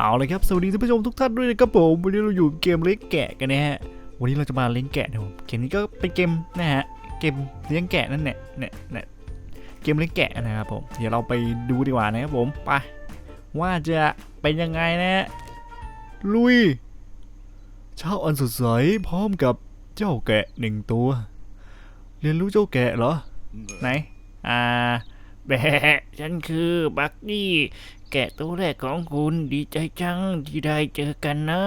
เอาเลยครับ สวัสดีท่านผู้ชมทุกท่านด้วยนะครับผม วันนี้เราอยู่เกมเลี้ยงแกะกันนะฮะ วันนี้เราจะมาเลี้ยงแกะนะผมเกมนี้ก็เป็นเกมนะฮะ เกมเลี้ยงแกะนั่นแหละเนี่ยเนี่ยเกมเลี้ยงแกะนะครับผม เดี๋ยวเราไปดูดีกว่านะครับผม ไป ว่าจะเป็นยังไงนะฮะลุย เช้าอันสดใสพร้อมกับเจ้าแกะหนึ่งตัว เรียนรู้เจ้าแกะเหรอ ไหน อ่าแบะฉันคือบักนี่ แกะตัวแรกของคุณดีใจจังที่ได้เจอกันนะ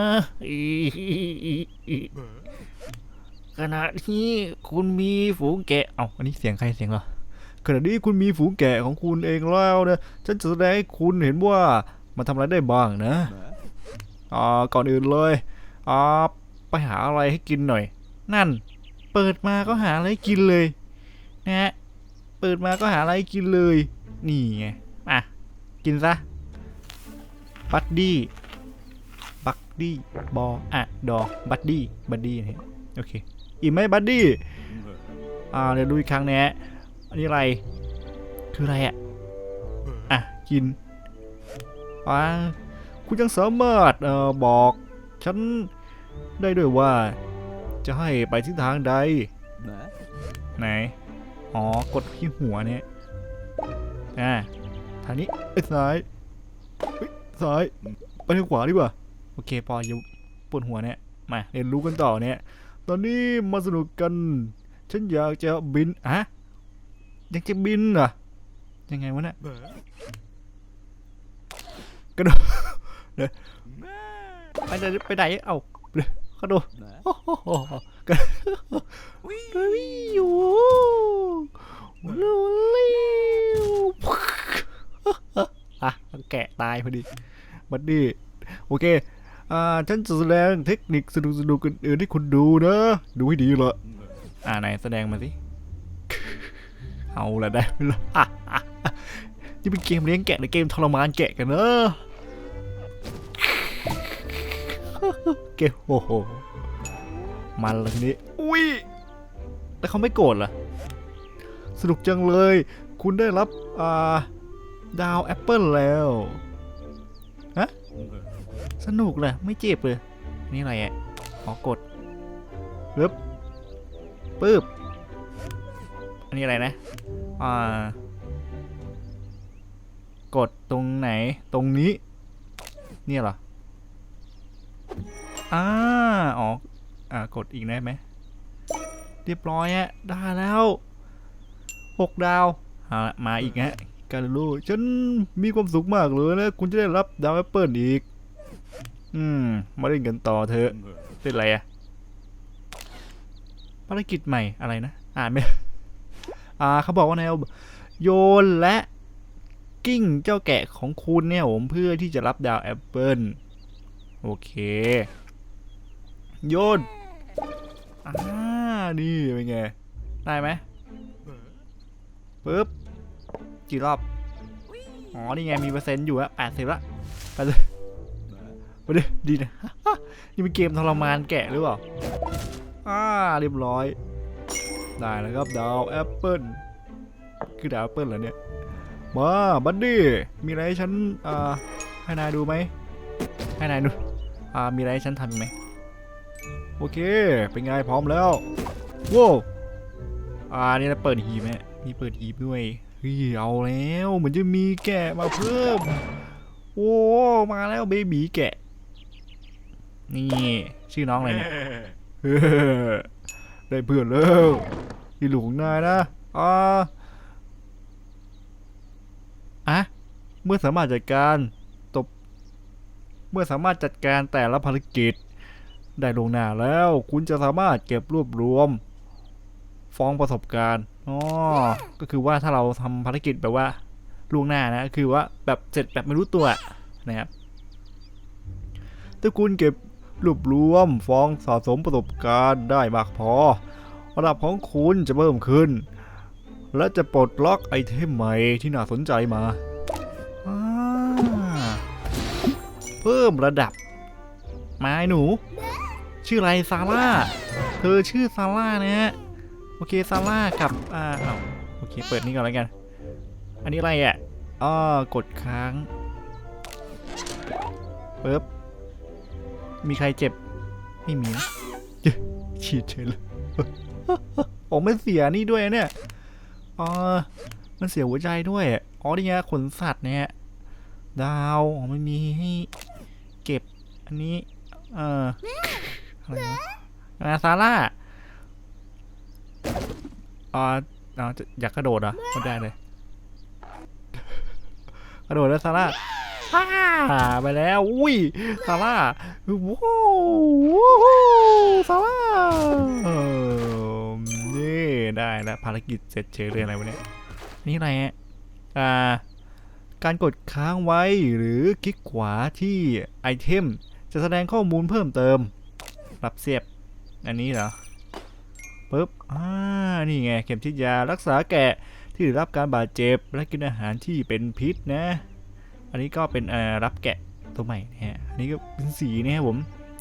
ขณะนี้คุณมีฝูงแกะ เอาอันนี้เสียงใครเสียงเหรอขณะนี้คุณมีฝูงแกะของคุณเองแล้วนะ ฉันจะแสดงให้คุณเห็นว่ามันทำอะไรได้บ้างนะ อ่า ก่อนอื่นเลย อ่า ไปหาอะไรให้กินหน่อย นั่น เปิดมาก็หาอะไรกินเลย นะฮะ เปิดมาก็หาอะไรกินเลย นี่ไง อะ กินซะ บัดดี้บักดี้บออะดอบัดดี้บัดดี้นะโอเคอิ่มไหมบัดดี้อ่าเดี๋ยวดูอีกครั้งนะฮะอันนี้อะไรคืออะไรอะอะกินอ่าคุณยังสามารถเอ่อบอกฉันได้ด้วยว่า จะให้ไปทิศทางใดไหนอ๋อกดที่หัวเนี่ยอ่าทางนี้เอ้ยซ้ายเฮ้ย ซ้าย ไปทางขวาดีกว่า โอเคพออย่าปวดหัวเนี่ย มาเรียนรู้กันต่อเนี่ย ตอนนี้มาสนุกกัน ฉันอยากจะบินอะยังจะบินเหรอ ยังไงวะเนี่ยกระโดดเดี๋ยวไปไหนไปไหน เอ้าเดี๋ยวกระโดดโอ้โหกระโดดวิวลูลิวอะแกะตายพอดี บัดดี้โอเค อ่า ฉันจะแสดงเทคนิคสนุกสนุกอื่นๆให้คุณดูนะ ดูให้ดีละอ่าไหนแสดงมาสิ เอาละได้เวลาอะอะอะนี่เป็นเกมเลี้ยงแกะหรือเกมทรมานแกะกันเนอะเกมโอ้โห มันเลยนี้ อุ้ย แต่เขาไม่โกรธเหรอ สนุกจังเลย คุณได้รับ อ่า ดาวแอปเปิลแล้ว สนุกเลยไม่เจ็บเลยนี่อะไรอะขอกดปึ๊บปึ๊บอันนี้อะไรนะอ่ากดตรงไหนตรงนี้ เนี่ยเหรออ่าอ๋ออ่ากดอีกได้ไหมเรียบร้อยฮะได้แล้วหกดาวเอาละมาอีกฮะการลูฉันมีความสุขมากเลยนะ คุณจะได้รับดาวแอปเปิลอีก อืม มาเล่นกันต่อเถอะเป็นอะไรอะภารกิจใหม่อะไรนะ อ่านไม่อ่าเขาบอกว่าแนวโยนและกิ้งเจ้าแกะของคุณเนี่ยผมเพื่อที่จะรับดาวแอปเปิลโอเค โยนอ่านี่เป็นไง ได้ไหมปึ๊บกี่รอบ อ๋อ นี่ไงมีเปอร์เซ็นต์อยู่อะแปดสิบละไปเลย ไปเลยดีนะ นี่เป็นเกมทรมานแกะหรือเปล่า อ่าเรียบร้อย ได้แล้วครับดาวแอปเปิลคือดาวแอปเปิลเหรอเนี่ย มาบัดดี้ มีอะไรให้ฉันอ่าให้นายดูไหม ให้นายดู อ่า มีอะไรให้ฉันทำอีกไหม โอเค เป็นไงพร้อมแล้วว้าวอ่า นี่เราเปิดหีบไหมมีเปิดหีบด้วยเฮ้ยเอาแล้ว เหมือนจะมีแกะมาเพิ่ม โอ้ มาแล้วเบบีแกะ นี่ชื่อน้องอะไรเนี่ยได้เพื่อนแล้วที่หลวงนายนะอ่าอะเมื่อสามารถจัดการตบ เมื่อสามารถจัดการแต่ละภารกิจ ได้ลงหน้าแล้ว คุณจะสามารถเก็บรวบรวม ฟ้องประสบการณ์อ๋อก็คือว่าถ้าเราทำภารกิจแบบว่าล่วงหน้านะคือว่าแบบเสร็จแบบไม่รู้ตัวนะครับถ้าคุณเก็บ รวบรวมฟ้องสะสมประสบการณ์ได้มากพอ ระดับของคุณจะเพิ่มขึ้น และจะปลดล็อกไอเทมใหม่ที่น่าสนใจมาาเพิ่มระดับไม้หนู ชื่ออะไรซาร่า เธอชื่อซาร่านะฮะ โอเคซาร่ากับอ่าโอเค เปิดนี่ก่อนแล้วกัน อันนี้อะไรอะอ้อกดค้างปึ๊บ มีใครเจ็บ ไม่มีนะเย้ฉีดเฉยเลยโอ้มันเสียนี่ด้วยเนี่ยอ๋อมันเสียหัวใจด้วย อ๋อนี่ไงขนสัตว์เนี่ยดาวอ๋อไม่มีให้เก็บ อันนี้ เอ่ออะไรนะอ่าซาร่าอ่าอ่าจะอยากกระโดดเหรอะไม่ได้เลย กระโดดแล้วซาร่า อ่าไปแล้ว อุ้ยซาร่าว้าวว้าวซาร่าเออนี่ได้แล้วภารกิจเสร็จเฉยเลยอะไรวะเนี่ย นี่อะไรฮะอ่า การกดค้างไว้หรือคลิกขวาที่ไอเทม จะแสดงข้อมูลเพิ่มเติม รับเสียบ อันนี้เหรอปึ๊บ อ่า นี่ไง เข็มฉีดยารักษาแกะที่ได้รับการบาดเจ็บและกินอาหารที่เป็นพิษนะ อันนี้ก็เป็นรับแกะตัวใหม่นะฮะอันนี้ก็เป็นสีนะครับผม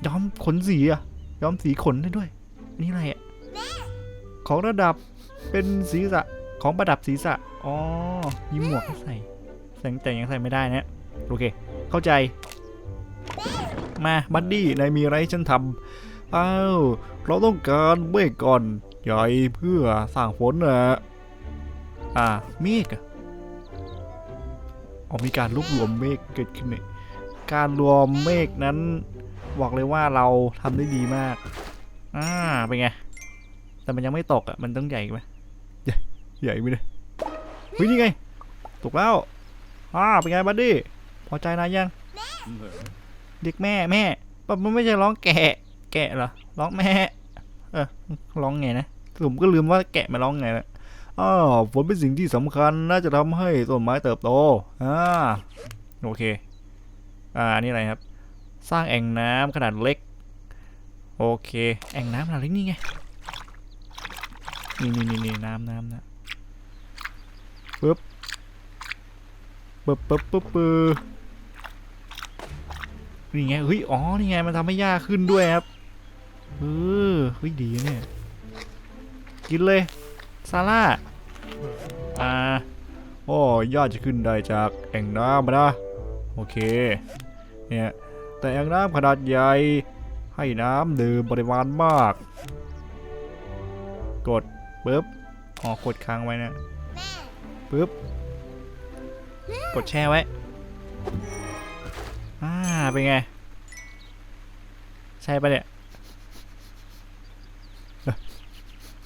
ย้อมขนสีอะย้อมสีขนได้ด้วย อันนี้อะไรอะของระดับเป็นศีรษะของประดับศีรษะอ๋อมีหมวกให้ใส่แต่แต่ยังใส่ไม่ได้นะโอเค เข้าใจ มาบัดดี้นายมีอะไรฉันทำอ้าวเราต้องการเมฆก่อนใหญ่เพื่อสร้างฝนนะอ่าเมฆอะ อ๋อมีการรวบรวมเมฆเกิดขึ้นเนี่ยการรวมเมฆนั้นบอกเลยว่าเราทำได้ดีมาก อ่า เป็นไง แต่มันยังไม่ตกอะ มันต้องใหญ่ไหมใหญ่ใหญ่ไปเลยเฮ้ยนี่ไง ตกแล้ว อ่า เป็นไงบัดดี้ พอใจนายยัง เด็กแม่แม่ปะมันไม่ใช่ร้องแกะ แกะเหรอ ร้องแม่ เออ ร้องไงนะผมก็ลืมว่าแกะมาร้องไงนะ อ้าวฝนเป็นสิ่งที่สำคัญน่าจะทำให้ต้นไม้เติบโตอ่าโอเค อ่านี่อะไรครับ สร้างแอ่งน้ำขนาดเล็ก โอเค แอ่งน้ำขนาดเล็กนี่ไงนี่นี่นี่นี่น้ำน้ำนะปึ๊บปึ๊บปึ๊บปึ๊บปึ๊บนี่ไงเฮ้ยอ๋อนี่ไงมันทำให้ยาขึ้นด้วยครับเออเฮ้ยดีเนี่ยกินเลยซาร่า อ่าโอ้ยอดจะขึ้นได้จากแอ่งน้ำนะโอเคเนี่ยแต่แอ่งน้ำขนาดใหญ่ให้น้ำดื่มปริมาณมาก กดปึ๊บอ๋อกดค้างไว้นะปึ๊บกดแช่ไว้อ่าเป็นไง ใช่ปะเนี่ย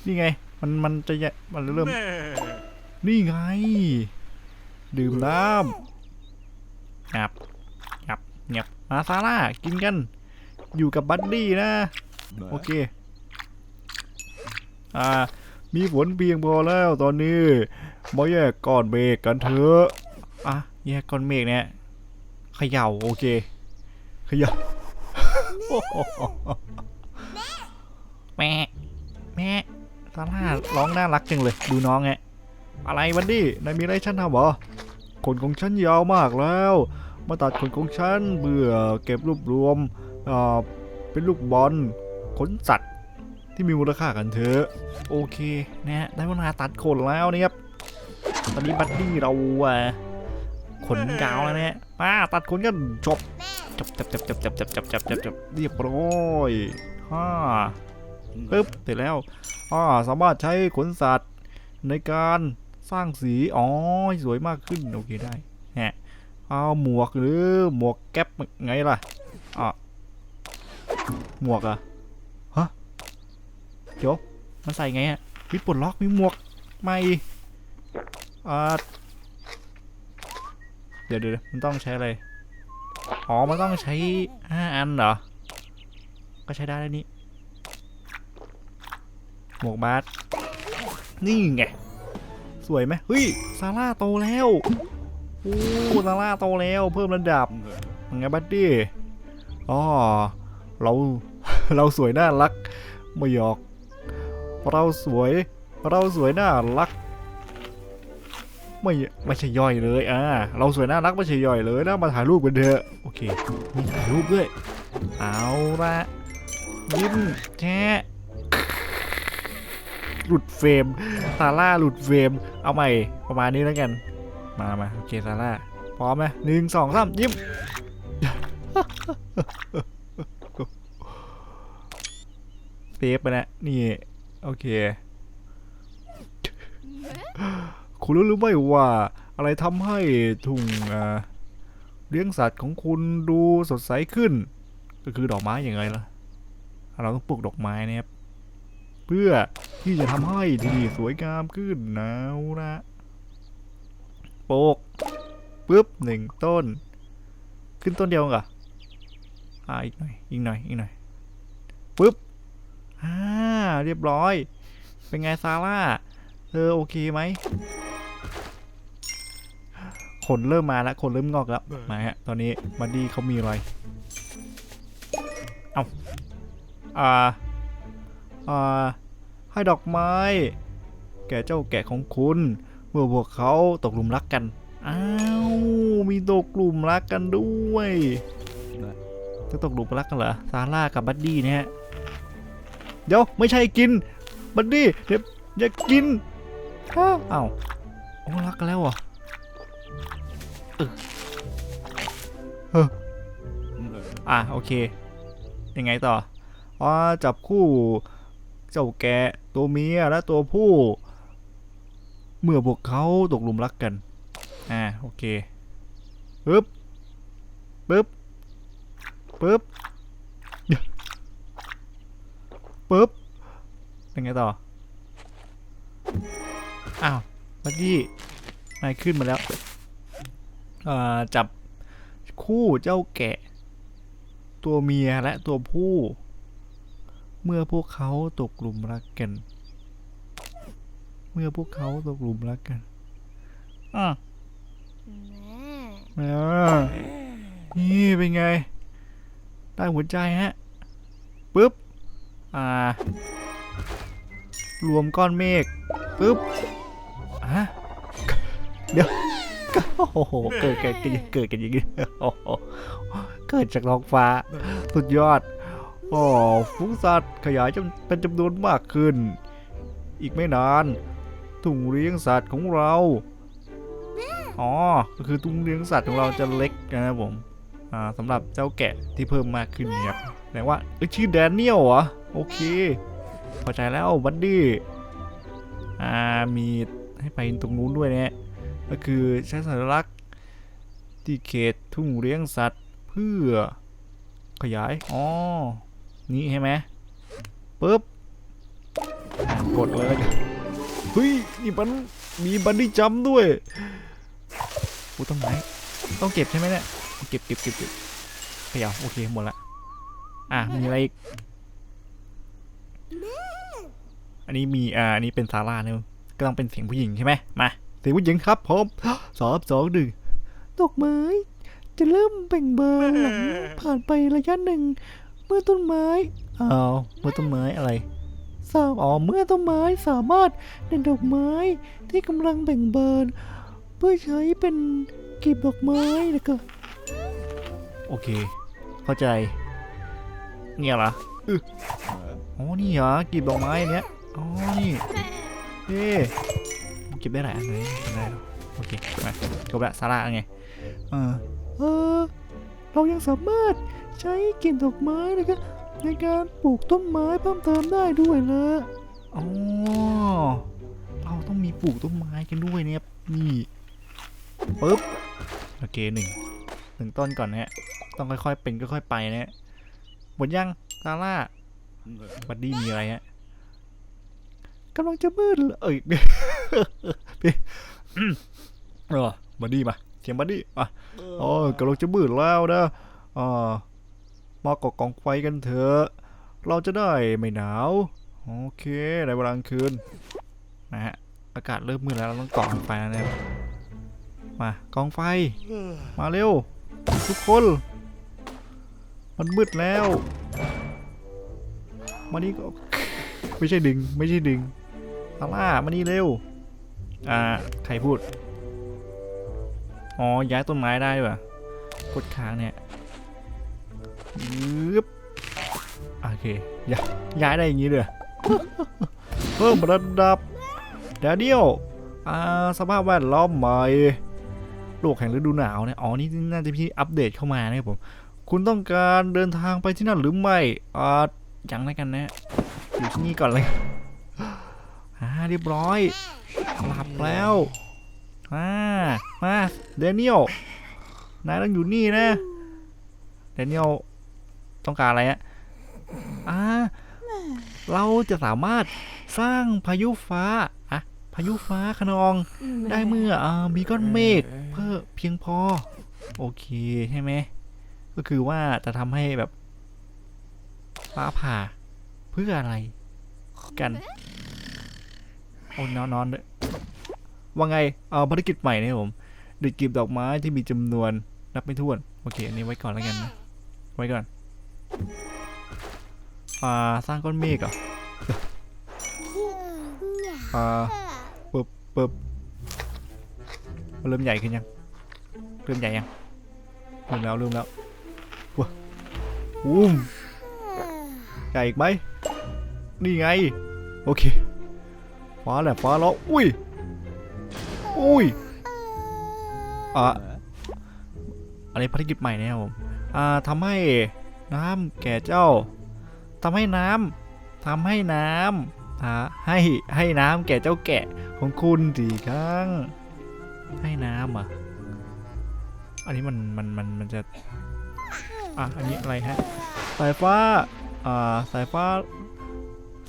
นี่ไง มันมันจะยะมันเริ่ม นี่ไง ดื่มน้ำงับงับงับมาซาร่ากินกัน อยู่กับบัดดี้นะ โอเค อ่า มีฝนเพียงพอแล้วตอนนี้มาแยกก้อนเมฆกันเถอะอะแยกก้อนเมฆเนี่ยเขย่าโอเคเขย่าแม่แม่ ซาร่าร้องน่ารักจังเลย ดูน้องไงอะไรวันดี้นายมีอะไรฉันทำเหรอขนของฉันยาวมากแล้ว มาตัดขนของฉันเบื่อเก็บรวบรวมอ่าเป็นลูกบอลขนสัตว์ที่มีมูลค่ากันเถอะโอเคนะได้เวลาตัดขนแล้วนะครับตอนนี้บัดดี้เราขนยาวแล้วเนี่ยมาตัดขนกันจบจบจบจบจบจบจบจบจบจบจบเรียบร้อยฮ่า ปึ๊บเสร็จแล้วอ่าสามารถใช้ขนสัตว์ในการสร้างสี อ๋อ สวยมากขึ้น โอเคได้ฮะเอาหมวกหรือหมวกแก๊ปไงล่ะอะหมวกอะฮะเดี๋ยวมันใส่ไงอะวิปลดล็อกมีหมวกใหม่อ่าเดี๋ยวเดี๋ยวมันต้องใช้อะไร อ๋อ มันต้องใช้ห้าอันเหรอ ก็ใช้ได้แล้วนี่ หมวกบาสนี่ไง สวยไหมเฮ้ย ซาร่าโตแล้ว โอ้ซาร่าโตแล้ว เพิ่มระดับยังไงบัดดี้อ๋อเรา เราสวยน่ารักไม่หยอก เราสวย เราสวยน่ารัก ไม่ ไม่ใช่ย่อยเลย อ่า เราสวยน่ารักไม่ใช่ย่อยเลยนะมาถ่ายรูปกันเถอะ โอเค มีถ่ายรูปด้วย เอาละยิ้มแชะ หลุดเฟรมซาร่าหลุดเฟรม เอาใหม่ประมาณนี้แล้วกัน มามาโอเคซาร่าพร้อมไหมหนึ่งสองสามยิ้มเซฟไปแล้วนี่ โอเค คุณรู้หรือไม่ว่าอะไรทำให้ทุ่งเลี้ยงสัตว์ของคุณดูสดใสขึ้น ก็คือดอกไม้อยังไงล่ะ เราต้องปลูกดอกไม้นะครับ เพื่อที่จะทำให้ที่นี่สวยงามขึ้นนะนะปลูกปุ๊บหนึ่งต้น ขึ้นต้นเดียวเหรออ่าอีกหน่อยอีกหน่อยอีกหน่อยปุ๊บอ่าเรียบร้อย เป็นไงซาร่าเธอโอเคไหมขนเริ่มมาแล้วขนเริ่มงอกแล้วมาฮะตอนนี้บัดดี้เขามีอะไร เอาอ่า อ่าให้ดอกไม้ แก่เจ้าแก่ของคุณ เมื่อพวกเขาตกหลุมรักกัน อ้าว มีตกหลุมรักกันด้วย จะตกหลุมรักกันเหรอ ซาร่ากับบัดดี้เนี่ย เดี๋ยวไม่ใช่กิน บัดดี้เดี๋ยวอย่ากินอ้าวอ้าวโอ้รักกันแล้วเหรอออเอออะโอเค ยังไงต่อ อ๋อ จับคู่ เจ้าแกะตัวเมียและตัวผู้ เมื่อพวกเขาตกหลุมรักกัน อ่าโอเคปึ๊บปึ๊บปึ๊บปึ๊บยังไงต่อ อ้าวบัดดี้นายขึ้นมาแล้วอ่าจับคู่เจ้าแกะ ตัวเมียและตัวผู้ เมื่อพวกเขาตกหลุมรักกัน เมื่อพวกเขาตกหลุมรักกันอะแม่อ่านี่เป็นไง ได้หัวใจฮะปึ๊บ อ่า รวมก้อนเมฆปึ๊บฮะเดี๋ยวโอ้โหเกิดเกิดกันเกิดกันอย่างนี้โอ้โหเกิดจากท้องฟ้า สุดยอด ฟุ้งสัตว์ขยายจำเป็นจำนวนมากขึ้น อีกไม่นานถุงเลี้ยงสัตว์ของเรา อ๋อ ก็คือถุงเลี้ยงสัตว์ของเราจะเล็กนะครับผม อ่าสำหรับเจ้าแกะที่เพิ่มมากขึ้นเนี่ยแต่ว่าเอ้ยชื่อแดเนียลเหรอ โอเค พอใจแล้วบัดดี้ อ่า มีให้ไปตรงนู้นด้วยเนี่ย ก็คือใช้สัญลักษณ์ที่เขตทุ่งเลี้ยงสัตว์เพื่อขยาย อ๋อ นี่ใช่ไหมปึ๊บอะกดเลยแล้วกันเฮ้ยนี่มันมีบันดี้จัมป์ด้วยโอ้ต้นไม้ต้องเก็บใช่ไหมเนี่ยเก็บเก็บเก็บเก็บเขย่าโอเคหมดละอะมีอะไรอีกอันนี้มีอ่าอันนี้เป็นซาร่าเนี่ยก็ต้องเป็นเสียงผู้หญิงใช่ไหมมาเสียงผู้หญิงครับผมสอบสองหนึ่งดอกไม้จะเริ่มเบ่งบานหลังผ่านไประยะหนึ่งเมื่อต้นไม้อ้าวเมื่อต้นไม้อะไรทราบอ๋อเมื่อต้นไม้สามารถเด็ดดอกไม้ที่กำลังเบ่งเบานเพื่อใช้เป็นกีบดอกไม้แล้วก็โอเค เข้าใจ เนี่ยเหรออึอ๋อนี่เหรอกีบดอกไม้เนี้ยอ๋อนี่เฮ้เก็บได้หลายอันเลยได้แล้วโอเคมาจบละซาร่าไงเออเออเรายังสามารถ ใช้กลิ่นดอกไม้นะครับในการปลูกต้นไม้เพิ่มเติมได้ด้วยนะอ๋อเราต้องมีปลูกต้นไม้กันด้วยเนี่ยนี่ปึ๊บโอเคหนึ่งหนึ่งต้นก่อนนะฮะต้องค่อยๆเป็นค่อยๆไปนะฮะหมดยังซาร่าบัดดี้มีอะไรฮะกำลังจะมืดเลยเอ้ยพี่อืมเออบัดดี้มาเสียงบัดดี้อะโอ้ยกำลังจะมืดแล้วนะอ่า มาก่อกองไฟกันเถอะ เราจะได้ไม่หนาว โอเคในเวลากลางคืนนะฮะอากาศเริ่มมืดแล้วเราต้องก่อกองไฟแล้วนะครับมากองไฟ มาเร็ว ทุกคน มันมืดแล้วมานี่ก็ไม่ใช่ดึงไม่ใช่ดึงซาร่ามานี่เร็ว อ่า ใครพูด อ๋อ ย้ายต้นไม้ได้ป่ะกดค้างเนี่ย ยึบโอเคย้ายย้ายได้อย่างนี้เลยเพิ่มระดับเดี๋ยวเดียวอ่าสภาพแวดล้อมใหม่โลกแห่งฤดูหนาวเนี่ยอ๋อนี่น่าจะพี่อัปเดตเข้ามานะครับผมคุณต้องการเดินทางไปที่นั่นหรือไม่อ่ายังแล้วกันนะอยู่ที่นี่ก่อนเลยอ่าเรียบร้อยหลับแล้วมามาเดนิเอลนายต้องอยู่นี่นะเดนิเอล ต้องการอะไรอะอ่าเราจะสามารถสร้างพายุฟ้าอะพายุฟ้าขนอง ได้เมื่ออ่ามีก้อนเมฆเพิ่มเพียงพอ โอเคใช่ไหมก็คือว่าจะทำให้แบบ ฟ้าผ่าเพื่ออะไร กันโอ้นอนนอนด้วยว่าไงเอาภารกิจใหม่นะครับผมเด็ดกีบดอกไม้ที่มีจำนวนนับไม่ถ้วน โอเคอันนี้ไว้ก่อนแล้วกันนะไว้ก่อน อ่าสร้างก้อนเมฆเหรออ่าปึ๊บปึ๊บมันเริ่มใหญ่ขึ้นยัง เริ่มใหญ่ยังเริ่มแล้วเริ่มแล้วว้าอุ้มใหญ่อีกไหมนี่ไง โอเคฟ้าแหละฟ้าร้องอุ้ย อุ้ยอะอันนี้ภารกิจใหม่นะครับผมอ่าทำให้น้ำแก่เจ้า ทำให้น้ำทำให้น้ำอ่าให้ให้น้ำแก่เจ้าแกะของคุณสี่ครั้ง ให้น้ำอะ อันนี้มันมันมันมันจะ อะ อันนี้อะไรฮะ สายฟ้า อ่า สายฟ้า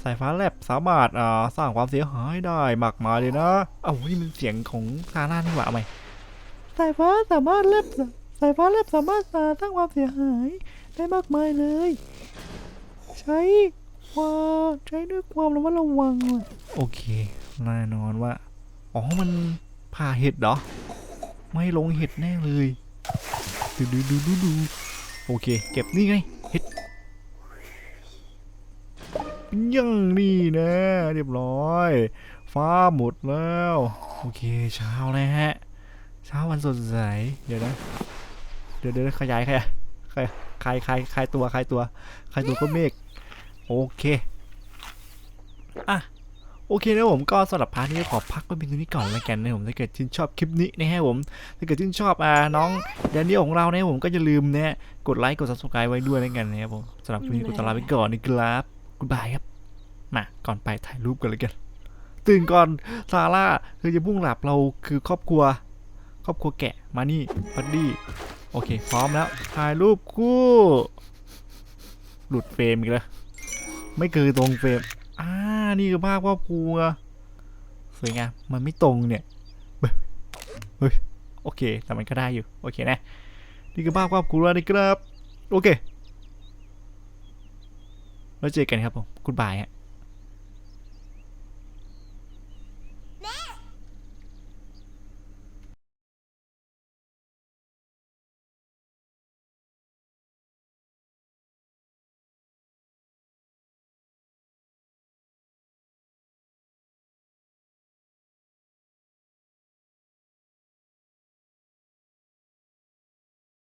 สายฟ้าแลบสามารถอ่าสร้างความเสียหายได้มากมายเลยนะ เอ้านี่มันเสียงของซาร่านี่หว่าไหมสายฟ้าสามารถแลบสายฟ้าแลบสามารถสร้างความเสียหายได้มากมายเลย ใช้ความใช้ด้วยความระมัดระวังว่ะโอเคแน่นอนว่า อ๋อ มันผ่าเห็ดเหรอ ไม่ลงเห็ดแน่เลยดูดูดูดูดูโอเค เก็บนี่ไง เห็ดยังนี่นะ เรียบร้อย ฟ้าหมดแล้ว โอเค เช้าแล้วฮะ เช้าวันสดใส เดี๋ยวนะ เดี๋ยวเดี๋ยวขยายขยายขยายคลายคลายคลายตัวคลายตัวคลายตัวก็เมฆ โอเค อะ โอเคนะผมก็สำหรับพาร์ทนี้ขอพักไว้เพียงเท่านี้ก่อนแล้วกันนะผมถ้าเกิดชื่นชอบคลิปนี้นะฮะผมถ้าเกิดชื่นชอบอ่าน้องแดเนียลของเราเนี่ยผมก็อย่าลืมนะฮะกดไลค์กด subscribe ไว้ด้วยแล้วกันนะครับผมสำหรับคลิปนี้กดตลาไปก่อนนะครับกูบายครับมาก่อนไปถ่ายรูปกันเลยกัน ตื่นก่อนซาร่าเธอจะพุ่งหลับเราคือครอบครัว ครอบครัวแกะมานี่บัดดี้โอเค พร้อมแล้วถ่ายรูปคู่ หลุดเฟรมอีกแล้ว ไม่คือตรงเฟรมอ่า นี่คือภาพครอบครัวสวยงามมันไม่ตรงเนี่ยเฮ้ยเฮ้ยโอเค แต่มันก็ได้อยู่ โอเคนะ นี่คือภาพครอบครัวนะครับ โอเค แล้วเจอกันครับผมกุดบายฮะ